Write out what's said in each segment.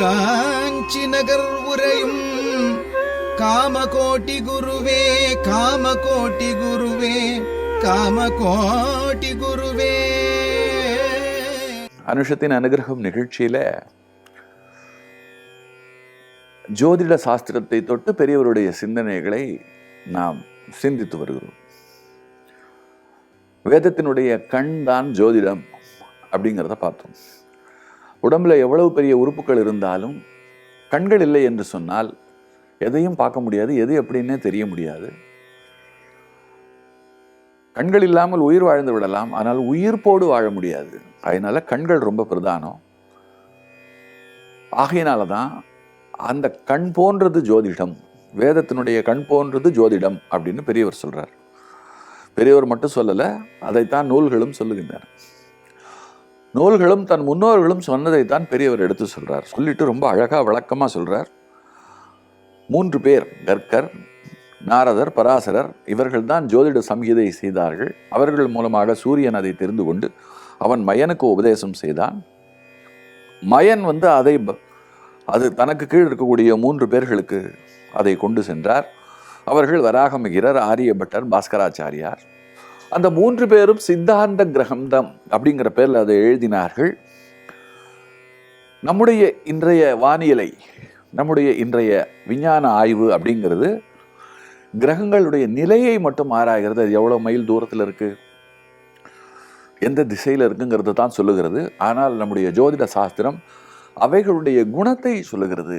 காஞ்சி நகர் உரையும் காமகோட்டி குருவே காமகோட்டி குருவே காமகோட்டி குருவே. அனுஷத்தின் அனுகிரகம் நிகழ்ச்சியில ஜோதிட சாஸ்திரத்தை தொட்டு பெரியவருடைய சிந்தனைகளை நாம் சிந்தித்து வருகிறோம். வேதத்தினுடைய கண் தான் ஜோதிடம் அப்படிங்கிறத பார்த்தோம். உடம்புல எவ்வளவு பெரிய உறுப்புகள் இருந்தாலும் கண்கள் இல்லை என்று சொன்னால் எதையும் பார்க்க முடியாது எது எப்படின்னே தெரிய முடியாது. கண்கள் இல்லாமல் உயிர் வாழ்ந்து விடலாம் ஆனால் உயிர்ப்போடு வாழ முடியாது. அதனால் கண்கள் ரொம்ப பிரதானம். ஆகையினால தான் அந்த கண் போன்றது ஜோதிடம் வேதத்தினுடைய கண் போன்றது ஜோதிடம் அப்படின்னு பெரியவர் சொல்கிறார் பெரியவர் மட்டும் சொல்லலை அதைத்தான் நூல்களும் சொல்லுகின்றன. நூல்களும் தன் முன்னோர்களும் சொன்னதைத்தான் பெரியவர் எடுத்து சொல்கிறார் சொல்லிட்டு ரொம்ப அழகாக விளக்கமாக சொல்கிறார் மூன்று பேர் கர்க்கர் நாரதர் பராசரர் இவர்கள்தான் ஜோதிட சம்ஹிதை செய்தார்கள். அவர்கள் மூலமாக சூரியன் அதை தெரிந்து கொண்டு அவன் மயனுக்கு உபதேசம் செய்தான். மயன் வந்து அதை ப- அது தனக்கு கீழ் இருக்கக்கூடிய மூன்று பேர்களுக்கு அதை கொண்டு சென்றார். அவர்கள் வராகமிகிரர் ஆரியபட்டர் பாஸ்கராச்சாரியார். அந்த மூன்று பேரும் சித்தாந்த கிரகந்தம் அப்படிங்கிற பேரில் அதை எழுதினார்கள். நம்முடைய இன்றைய வானியலை நம்முடைய இன்றைய விஞ்ஞான ஆய்வு அப்படிங்கிறது கிரகங்களுடைய நிலையை மட்டும் ஆராய்கிறது. அது எவ்வளோ மைல் தூரத்தில் இருக்குது எந்த திசையில் இருக்குங்கிறது தான் சொல்லுகிறது. ஆனால் நம்முடைய ஜோதிட சாஸ்திரம் அவைகளுடைய குணத்தை சொல்லுகிறது.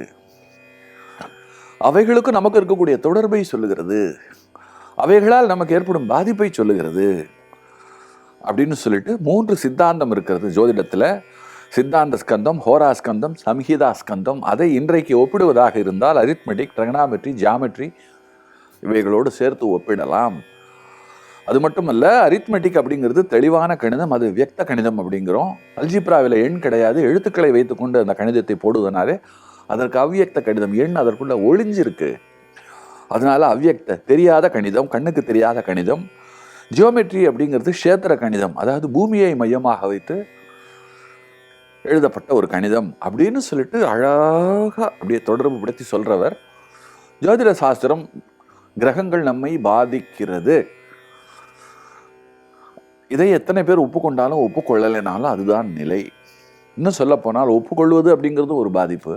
அவைகளுக்கும் நமக்கு இருக்கக்கூடிய தொடர்பை சொல்லுகிறது. அவைகளால் நமக்கு ஏற்படும் பாதிப்பை சொல்லுகிறது. அப்படின்னு சொல்லிட்டு மூன்று சித்தாந்தம் இருக்கிறது ஜோதிடத்தில். சித்தாந்த ஸ்கந்தம் ஹோரா ஸ்கந்தம் சம்ஹிதா ஸ்கந்தம். அதை இன்றைக்கு ஒப்பிடுவதாக இருந்தால் அரித்மெட்டிக் ட்ரகனாமெட்ரி ஜியாமெட்ரி இவைகளோடு சேர்த்து ஒப்பிடலாம். அது மட்டுமல்ல அரித்மெட்டிக் அப்படிங்கிறது தெளிவான கணிதம் அது வியக்த கணிதம் அப்படிங்கிறோம். அல்ஜிப்ராவில் எண் கிடையாது. எழுத்துக்களை வைத்துக்கொண்டு அந்த கணிதத்தை போடுவதனாலே அதற்கு அவ்வியக்த கணிதம் எண் அதற்குள்ளே ஒளிஞ்சிருக்கு. அதனால் அவ்வியக்த தெரியாத கணிதம் கண்ணுக்கு தெரியாத கணிதம் ஜியோமெட்ரி அப்படிங்கிறது க்ஷேத்திர கணிதம் அதாவது பூமியை மையமாக வைத்து எழுதப்பட்ட ஒரு கணிதம் அப்படின்னு சொல்லிட்டு அழகாக அப்படியே தொடர்பு படுத்தி சொல்கிறவர் ஜோதிட சாஸ்திரம் கிரகங்கள் நம்மை பாதிக்கிறது. இதை எத்தனை பேர் ஒப்புக்கொண்டாலும் ஒப்புக்கொள்ளலைனாலும் அதுதான் நிலை. இன்னும் சொல்ல போனால் ஒப்புக்கொள்வது அப்படிங்கிறதும் ஒரு பாதிப்பு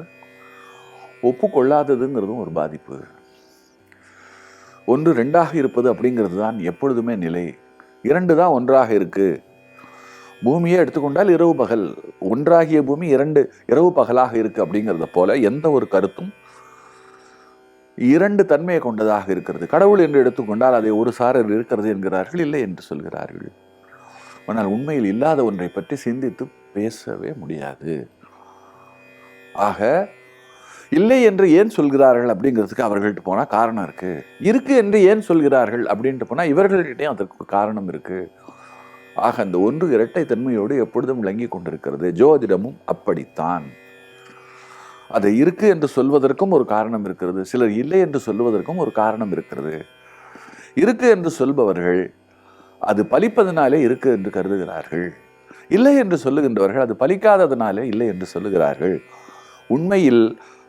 ஒப்புக்கொள்ளாததுங்கிறதும் ஒரு பாதிப்பு. ஒன்று ரெண்டாக இருப்பது அப்படிங்கிறது தான் எப்பொழுதுமே நிலை. இரண்டு தான் ஒன்றாக இருக்குது பூமியை எடுத்துக்கொண்டால் இரவு பகல். ஒன்றாகிய பூமி இரண்டு இரவு பகலாக இருக்குது அப்படிங்கிறத போல எந்த ஒரு கருத்தும் இரண்டு தன்மையை கொண்டதாக இருக்கிறது. கடவுள் என்று எடுத்துக்கொண்டால் அதை ஒரு சாரர் இருக்கிறது என்கிறார்கள் இல்லை என்று சொல்கிறார்கள். ஆனால் உண்மையில் இல்லாத ஒன்றை பற்றி சிந்தித்து பேசவே முடியாது. ஆக இல்லை என்று ஏன் சொல்கிறார்கள் அப்படிங்கிறதுக்கு அவர்கள்ட்ட போனால் காரணம் இருக்குது இருக்கு என்று ஏன் சொல்கிறார்கள் அப்படின்ட்டு போனால் இவர்கள்கிட்டையும் அதற்கு காரணம் இருக்கு. ஆக அந்த ஒன்று இரட்டை தன்மையோடு எப்பொழுதும் விளங்கி கொண்டிருக்கிறது. ஜோதிடமும் அப்படித்தான். அது இருக்கு என்று சொல்வதற்கும் ஒரு காரணம் இருக்கிறது. சிலர் இல்லை என்று சொல்வதற்கும் ஒரு காரணம் இருக்கிறது. இருக்கு என்று சொல்பவர்கள் அது பலிப்பதனாலே இருக்கு என்று கருதுகிறார்கள். இல்லை என்று சொல்லுகின்றவர்கள் அது பலிக்காததனாலே இல்லை என்று சொல்லுகிறார்கள். உண்மையில்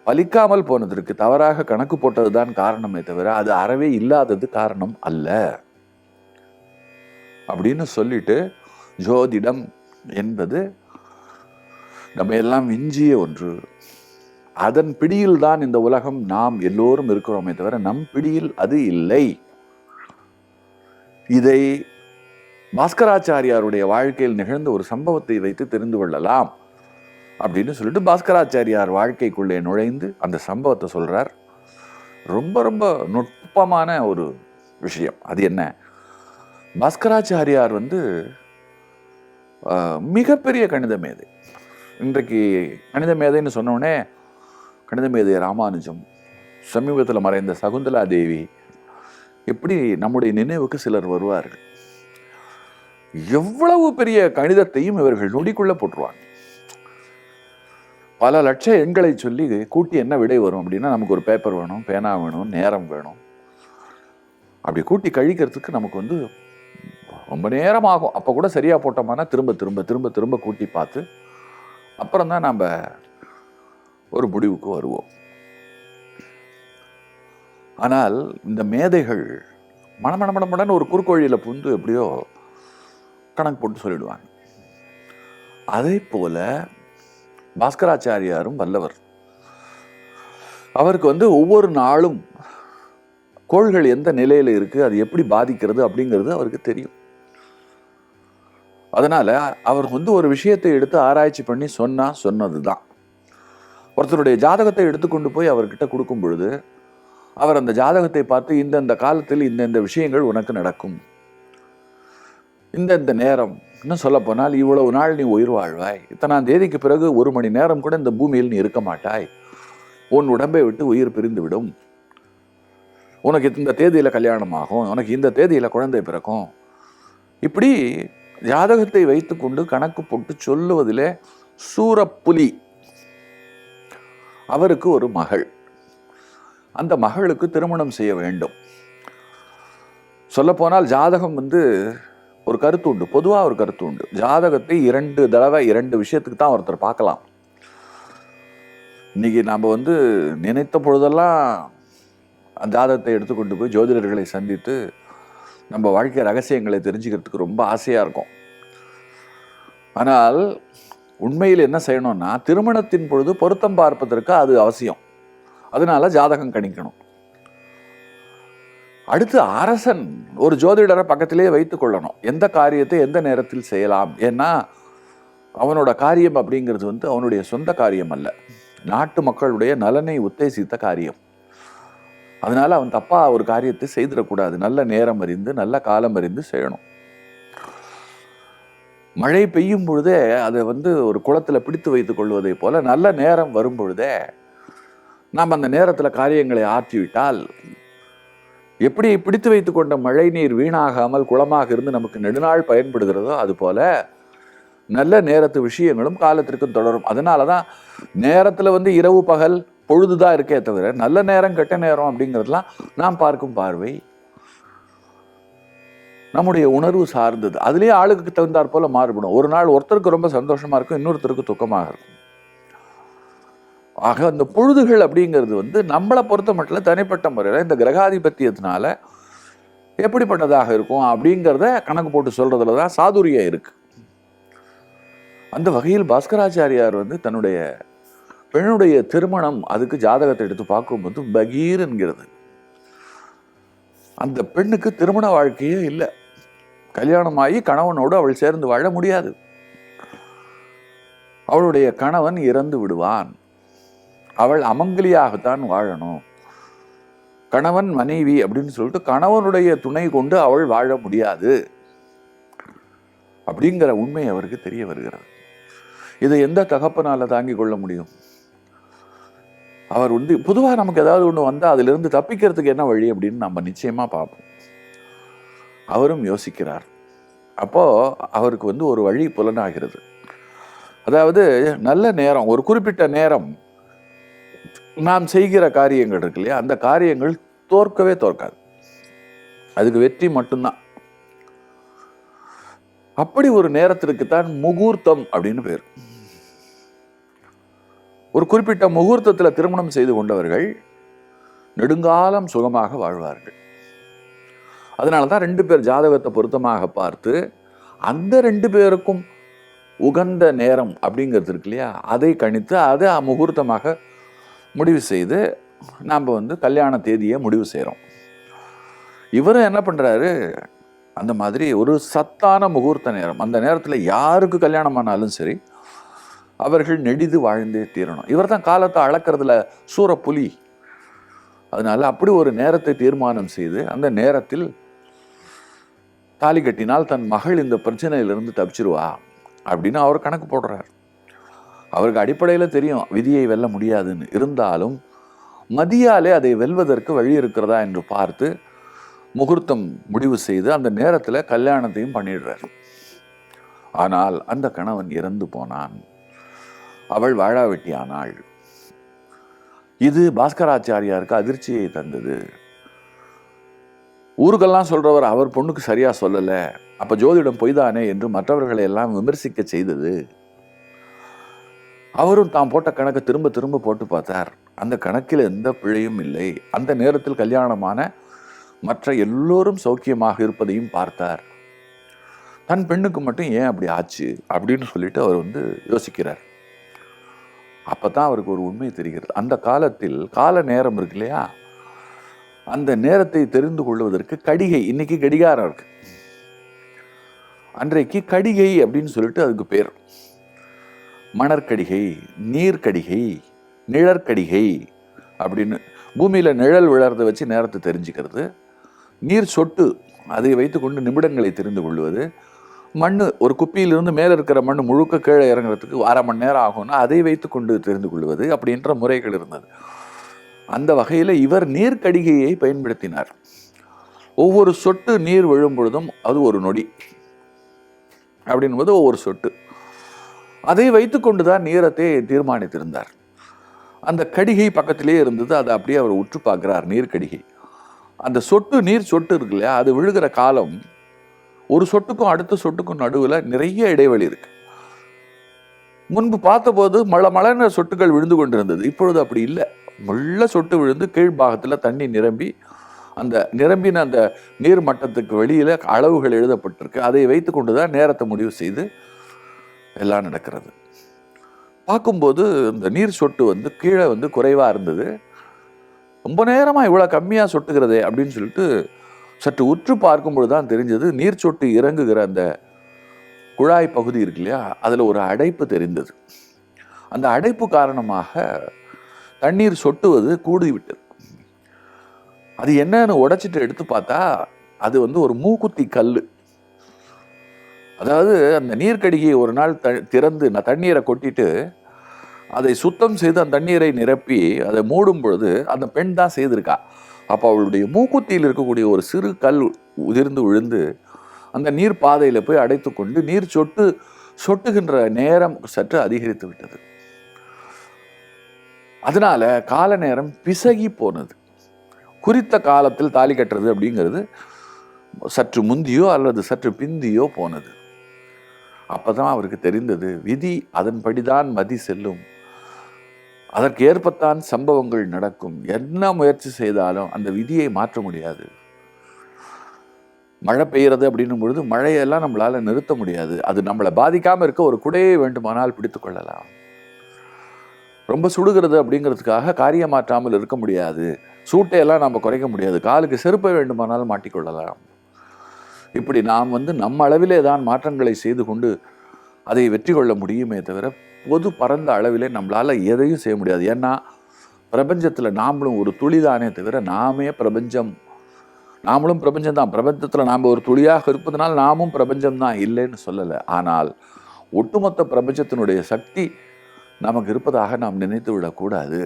பலிக்காமல் போனதற்கு தவறாக கணக்கு போட்டதுதான் காரணமே தவிர அது அறவே இல்லாதது காரணம் அல்ல. அப்படின்னு சொல்லிட்டு ஜோதிடம் என்பது நம்ம எல்லாம் விஞ்சிய ஒன்று. அதன் பிடியில் தான் இந்த உலகம் நாம் எல்லோரும் இருக்கிறோமே தவிர நம் பிடியில் அது இல்லை. இதை பாஸ்கராச்சாரியாருடைய வாழ்க்கையில் நிகழ்ந்த ஒரு சம்பவத்தை வைத்து தெரிந்து கொள்ளலாம். அப்படின்னு சொல்லிட்டு பாஸ்கராச்சாரியார் வாழ்க்கைக்குள்ளே நுழைந்து அந்த சம்பவத்தை சொல்கிறார் ரொம்ப ரொம்ப நுட்பமான ஒரு விஷயம். அது என்ன? பாஸ்கராச்சாரியார் வந்து மிகப்பெரிய கணித மேதை. இன்றைக்கு கணித மேதைன்னு சொன்னோடனே கணித மேதை ராமானுஜம் சமீபத்தில் மறைந்த சகுந்தலா தேவி எப்படி நம்முடைய நினைவுக்கு சிலர் வருவார்கள்? எவ்வளவு பெரிய கணிதத்தையும் இவர்கள் நொடிக்குள்ளே போட்டுருவாங்க. பல லட்ச எண்களை சொல்லி கூட்டி என்ன விடை வரும் அப்படின்னா நமக்கு ஒரு பேப்பர் வேணும் பேனா வேணும் நேரம் வேணும். அப்படி கூட்டி கழிக்கிறதுக்கு நமக்கு வந்து ரொம்ப நேரம் ஆகும் அப்போ கூட சரியாக போட்டோம்னா திரும்ப திரும்ப திரும்ப திரும்ப கூட்டி பார்த்து அப்புறம் தான் நம்ம ஒரு முடிவுக்கு வருவோம். ஆனால் இந்த மேதைகள் மணமண மணமடன்னு ஒரு குறுக்கோழியில் புந்து எப்படியோ கணக்கு போட்டு சொல்லிடுவாங்க. அதே போல் பாஸ்கராச்சாரியாரும் வல்லவர். அவருக்கு வந்து ஒவ்வொரு நாளும் கோள்கள் எந்த நிலையில் இருக்கு அது எப்படி பாதிக்கிறது அப்படிங்கிறது அவருக்கு தெரியும். அதனால் அவர் வந்து ஒரு விஷயத்தை எடுத்து ஆராய்ச்சி பண்ணி சொன்னா சொன்னதுதான். ஒருத்தருடைய ஜாதகத்தை எடுத்துக்கொண்டு போய் அவர்கிட்ட கொடுக்கும் பொழுது அவர் அந்த ஜாதகத்தை பார்த்து இந்தந்த காலத்தில் இந்தந்த விஷயங்கள் உனக்கு நடக்கும். இந்தந்த நேரம். இன்னும் சொல்ல போனால் இவ்வளவு நாள் நீ உயிர் வாழ்வாய். இத்தனாம் தேதிக்கு பிறகு ஒரு மணி நேரம் கூட இந்த பூமியில் நீ இருக்க மாட்டாய். உன் உடம்பை விட்டு உயிர் பிரிந்து விடும். உனக்கு இந்த தேதியில் கல்யாணம் ஆகும். உனக்கு இந்த தேதியில் குழந்தை பிறக்கும். இப்படி ஜாதகத்தை வைத்துக்கொண்டு கணக்கு போட்டு சொல்லுவதிலே சூரப்புலி அவருக்கு ஒரு மகள். அந்த மகளுக்கு திருமணம் செய்ய வேண்டும். சொல்லப்போனால் ஜாதகம் வந்து ஒரு கருத்து உண்டு. பொதுவாக ஒரு கருத்து உண்டு. ஜாதகத்தை இரண்டு தடவை இரண்டு விஷயத்துக்கு தான் ஒருத்தர் பார்க்கலாம். இன்னைக்கு நாம் வந்து நினைத்த பொழுதெல்லாம் அந்த ஜாதகத்தை எடுத்துக்கொண்டு போய் ஜோதிடர்களை சந்தித்து நம்ம வாழ்க்கை ரகசியங்களை தெரிஞ்சுக்கிறதுக்கு ரொம்ப ஆசையாக இருக்கும். ஆனால் உண்மையில் என்ன செய்யணும்னா திருமணத்தின் பொழுது பொருத்தம் பார்ப்பதற்கு அது அவசியம். அதனால் ஜாதகம் கணிக்கணும். அடுத்து அரசன் ஒரு ஜோதிடரை பக்கத்திலேயே வைத்து கொள்ளணும். எந்த காரியத்தை எந்த நேரத்தில் செய்யலாம்? ஏன்னா அவனோட காரியம் அப்படிங்கிறது வந்து அவனுடைய சொந்த காரியம் அல்ல. நாட்டு மக்களுடைய நலனை உத்தேசித்த காரியம். அதனால அவன் தப்பா ஒரு காரியத்தை செய்திடக்கூடாது. நல்ல நேரம் அறிந்து நல்ல காலம் அறிந்து செய்யணும். மழை பெய்யும் பொழுதே அதை வந்து ஒரு குளத்தில் பிடித்து வைத்துக் கொள்வதை போல நல்ல நேரம் வரும் பொழுதே நாம் அந்த நேரத்தில் காரியங்களை ஆற்றிவிட்டால் எப்படி பிடித்து வைத்துக் கொண்ட மழை நீர் வீணாகாமல் குளமாக இருந்து நமக்கு நெடுநாள் பயன்படுகிறதோ அதுபோல நல்ல நேரத்து விஷயங்களும் காலத்திற்கும் தொடரும். அதனால தான் நேரத்தில் வந்து இரவு பகல் பொழுதுதான் இருக்கே தவிர நல்ல நேரம் கெட்ட நேரம் அப்படிங்கிறதுலாம் நாம் பார்க்கும் பார்வை. நம்முடைய உணர்வு சார்ந்தது. அதுலேயே ஆளுக்கு தகுந்தாற் போல மாறுபடும். ஒரு நாள் ஒருத்தருக்கு ரொம்ப சந்தோஷமாக இருக்கும் இன்னொருத்தருக்கு துக்கமாக இருக்கும். ஆக அந்த பொழுதுகள் அப்படிங்கிறது வந்து நம்மளை பொறுத்த மட்டும் தனிப்பட்ட முறையில் இந்த கிரகாதிபத்தியத்தினால எப்படிப்பட்டதாக இருக்கும் அப்படிங்கிறத கணக்கு போட்டு சொல்கிறதுல தான் சாதுரியம் இருக்குது அந்த வகையில் பாஸ்கராச்சாரியார் வந்து தன்னுடைய பெண்ணுடைய திருமணம் அதுக்கு ஜாதகத்தை எடுத்து பார்க்கும்போது பகீர் என்கிறது. அந்த பெண்ணுக்கு திருமண வாழ்க்கையே இல்லை. கல்யாணமாகி கணவனோடு அவள் சேர்ந்து வாழ முடியாது. அவளுடைய கணவன் இறந்து விடுவான். அவள் அமங்கலியாகத்தான் வாழணும். கணவன் மனைவி அப்படின்னு சொல்லிட்டு கணவனுடைய துணை கொண்டு அவள் வாழ முடியாது. அப்படிங்கிற உண்மை அவருக்கு தெரிய வருகிறது. இதை எந்த தகப்பனால் தாங்கிக் கொள்ள முடியும்? அவர் வந்து பொதுவாக நமக்கு ஏதாவது ஒன்று வந்தால் அதிலிருந்து தப்பிக்கிறதுக்கு என்ன வழி அப்படின்னு நம்ம நிச்சயமாக பார்ப்போம். அவரும் யோசிக்கிறார். அப்போ அவருக்கு வந்து ஒரு வழி புலனாகிறது. அதாவது நல்ல நேரம் ஒரு குறிப்பிட்ட நேரம் நாம் செய்கிற காரியங்கள் இருக்கு இல்லையா? அந்த காரியங்கள் தோற்கவே தோற்காது. அதுக்கு வெற்றி மட்டும்தான். அப்படி ஒரு நேரத்திற்கு தான் முகூர்த்தம் அப்படின்னு பேர். ஒரு குறிப்பிட்ட முகூர்த்தத்தில் திருமணம் செய்து கொண்டவர்கள் நெடுங்காலம் சுகமாக வாழ்வார்கள். அதனால தான் ரெண்டு பேர் ஜாதகத்தை பொருத்தமாக பார்த்து அந்த ரெண்டு பேருக்கும் உகந்த நேரம் அப்படிங்கிறது இருக்கு இல்லையா? அதை கணித்து அதை முகூர்த்தமாக முடிவு செய்து நாம் வந்து கல்யாண தேதியை முடிவு செய்கிறோம் இவரும் என்ன பண்ணுறாரு அந்த மாதிரி ஒரு சத்தான முகூர்த்த நேரம். அந்த நேரத்தில் யாருக்கு கல்யாணம் ஆனாலும் சரி அவர்கள் நெடிது வாழ்ந்தே தீரணும். இவர் தான் காலத்தை அளக்கிறதுல சூறப்புலி. அதனால் அப்படி ஒரு நேரத்தை தீர்மானம் செய்து அந்த நேரத்தில் தாலி கட்டினால் தன் மகள் இந்த பிரச்சனையிலிருந்து தப்பிச்சிருவா அப்படின்னு அவர் கணக்கு போடுறார். அவருக்கு அடிப்படையில் தெரியும் விதியை வெல்ல முடியாதுன்னு. இருந்தாலும் மதியாலே அதை வெல்வதற்கு வழி இருக்கிறதா என்று பார்த்து முகூர்த்தம் முடிவு செய்து அந்த நேரத்தில் கல்யாணத்தையும் பண்ணிடுறார். ஆனால் அந்த கணவன் இறந்து போனான். அவள் வாழாவெட்டியானாள் இது பாஸ்கராச்சாரியாருக்கு அதிர்ச்சியை தந்தது. ஊருக்கெல்லாம் சொல்கிறவர் அவர் பொண்ணுக்கு சரியாக சொல்லலை. அப்போ ஜோதிடம் பொய்தானே என்று மற்றவர்களை எல்லாம் விமர்சிக்க செய்தது. அவரும் தாம் போட்ட கணக்கை திரும்ப திரும்ப போட்டு பார்த்தார். அந்த கணக்கில் எந்த பிழையும் இல்லை. அந்த நேரத்தில் கல்யாணமான மற்ற எல்லோரும் சௌக்கியமாக இருப்பதையும் பார்த்தார். தன் பெண்ணுக்கு மட்டும் ஏன் அப்படி ஆச்சு? அப்படின்னு சொல்லிட்டு அவர் வந்து யோசிக்கிறார். அப்போ தான் அவருக்கு ஒரு உண்மை தெரிகிறது. அந்த காலத்தில் கால நேரம் இருக்கு இல்லையா? அந்த நேரத்தை தெரிந்து கொள்வதற்கு கடிகை இன்னைக்கு கடிகாரம் இருக்கு. அன்றைக்கு கடிகை அப்படின்னு சொல்லிட்டு அதுக்கு பேர். மணற்கடிகை நீர்க்கடிகை நிழற்கடிகை அப்படின்னு பூமியில் நிழல் விழறத வச்சு நேரத்தை தெரிஞ்சுக்கிறது. நீர் சொட்டு அதை வைத்துக்கொண்டு நிமிடங்களை தெரிந்து கொள்வது. மண் ஒரு குப்பியிலிருந்து மேலே இருக்கிற மண் முழுக்க கீழே இறங்குறதுக்கு அரை மணி நேரம் ஆகும்னா அதை வைத்துக்கொண்டு தெரிந்து கொள்வது அப்படின்ற முறைகள் இருந்தது. அந்த வகையில் இவர் நீர்க்கடிகையை பயன்படுத்தினார். ஒவ்வொரு சொட்டு நீர் விழும் பொழுதும் அது ஒரு நொடி. அப்படின்போது ஒவ்வொரு சொட்டு. அதை வைத்துக்கொண்டு தான் நேரத்தை தீர்மானித்திருந்தார். அந்த கடிகை பக்கத்திலே இருந்தது அதை அப்படியே அவர் உற்று பார்க்கிறார் நீர்க்கடிகை அந்த சொட்டு நீர் சொட்டு இருக்கு இல்லையா அது விழுகிற காலம் ஒரு சொட்டுக்கும் அடுத்த சொட்டுக்கும் நடுவில் நிறைய இடைவெளி இருக்கு. முன்பு பார்த்தபோது மழை மழைன சொட்டுகள் விழுந்து கொண்டிருந்தது. இப்பொழுது அப்படி இல்லை. மெல்ல சொட்டு விழுந்து கீழ்பாகத்தில் தண்ணி நிரம்பி அந்த நிரம்பின அந்த நீர் மட்டத்துக்கு வெளியில் அளவுகள் எழுதப்பட்டிருக்கு. அதை வைத்துக்கொண்டு தான் நேரத்தை முடிவு செய்து எல்லாம் நடக்கிறது. பார்க்கும்போது இந்த நீர் சொட்டு வந்து கீழே வந்து குறைவாக இருந்தது. ரொம்ப நேரமாக இவ்வளோ கம்மியாக சொட்டுகிறதே அப்படின்னு சொல்லிட்டு சற்று உற்று பார்க்கும்பொழுது தான் தெரிஞ்சது நீர் சொட்டு இறங்குகிற அந்த குழாய் பகுதி இருக்கு இல்லையா அதில் ஒரு அடைப்பு தெரிந்தது. அந்த அடைப்பு காரணமாக தண்ணீர் சொட்டுவது கூடி விட்டது அது என்னன்னு உடைச்சிட்டு எடுத்து பார்த்தா அது வந்து ஒரு மூக்குத்தி கல் அதாவது அந்த நீர்க்கடிகையை ஒரு நாள் த திறந்து நான் தண்ணீரை கொட்டிட்டு அதை சுத்தம் செய்து அந்த தண்ணீரை நிரப்பி அதை மூடும் பொழுது அந்த பெண் தான் செய்திருக்கா. அப்போ அவளுடைய மூக்குத்தியில் இருக்கக்கூடிய ஒரு சிறு கல் உதிர்ந்து விழுந்து அந்த நீர் பாதையில் போய் அடைத்து கொண்டு நீர் சொட்டு சொட்டுகின்ற நேரம் சற்று அதிகரித்து விட்டது. அதனால கால நேரம் பிசகி போனது. குறித்த காலத்தில் தாலி கட்டுறது அப்படிங்கிறது சற்று முந்தியோ அல்லது சற்று பிந்தியோ போனது. அப்போ தான் அவருக்கு தெரிந்தது விதி அதன்படிதான் மதி செல்லும். அதற்கு ஏற்பத்தான் சம்பவங்கள் நடக்கும். என்ன முயற்சி செய்தாலும் அந்த விதியை மாற்ற முடியாது. மழை பெய்கிறது அப்படின்னும் பொழுது மழையெல்லாம் நம்மளால் நிறுத்த முடியாது. அது நம்மளை பாதிக்காமல் இருக்க ஒரு குடையை வேண்டுமானால் பிடித்து கொள்ளலாம். ரொம்ப சுடுகிறது அப்படிங்கிறதுக்காக காரியம் மாற்றாமல் இருக்க முடியாது. சூட்டையெல்லாம் நம்ம குறைக்க முடியாது. காலுக்கு செருப்பை வேண்டுமானால் மாட்டிக்கொள்ளலாம் இப்படி நாம் வந்து நம்ம அளவிலே தான் மாற்றங்களை செய்து கொண்டு அதை வெற்றி கொள்ள முடியுமே தவிர பொது பரந்த அளவிலே நம்மளால் எதையும் செய்ய முடியாது. ஏன்னா பிரபஞ்சத்தில் நாமளும் ஒரு துளிதானே தவிர நாமே பிரபஞ்சம். நாமளும் பிரபஞ்சம் தான். பிரபஞ்சத்தில் நாம் ஒரு துளியாக இருப்பதனால் நாமும் பிரபஞ்சம் தான் இல்லைன்னு சொல்லலை. ஆனால் ஒட்டுமொத்த பிரபஞ்சத்தினுடைய சக்தி நமக்கு இருப்பதாக நாம் நினைத்து விடக்கூடாது.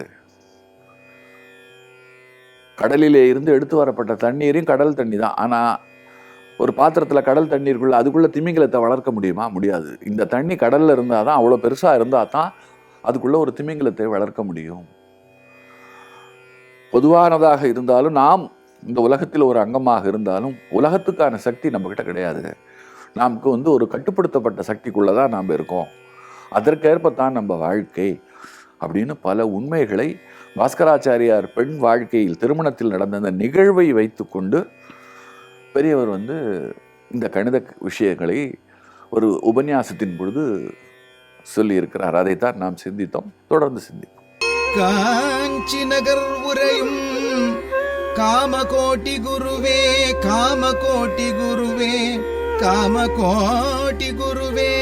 கடலிலே இருந்து எடுத்து வரப்பட்ட தண்ணீரையும் கடல் தண்ணி தான். ஆனால் ஒரு பாத்திரத்தில் கடல் தண்ணீருக்குள்ள அதுக்குள்ளே திமிங்கலத்தை வளர்க்க முடியுமா? முடியாது. இந்த தண்ணி கடலில் இருந்தால் தான் அவ்வளோ பெருசாக இருந்தால் தான் அதுக்குள்ளே ஒரு திமிங்கலத்தை வளர்க்க முடியும். பொதுவானதாக இருந்தாலும் நாம் இந்த உலகத்தில் ஒரு அங்கமாக இருந்தாலும் உலகத்துக்கான சக்தி நம்மக்கிட்ட கிடையாது. நமக்கு வந்து ஒரு கட்டுப்படுத்தப்பட்ட சக்திக்குள்ளே தான் நாம் இருக்கோம். அதற்கேற்பத்தான் நம்ம வாழ்க்கை அப்படின்னு பல உண்மைகளை பாஸ்கராச்சாரியார் பெண் வாழ்க்கையில் திருமணத்தில் நடந்த அந்த நிகழ்வை வைத்துக்கொண்டு பெரியவர் வந்து இந்த கணித விஷயங்களை ஒரு உபன்யாசத்தின் பொழுது சொல்லியிருக்கிறார். அதைத்தான் நாம் சிந்தித்தோம். தொடர்ந்து சிந்திப்போம். காஞ்சி நகர் உரையும் காமகோட்டி குருவே காமகோட்டி குருவே காமகோட்டி குருவே.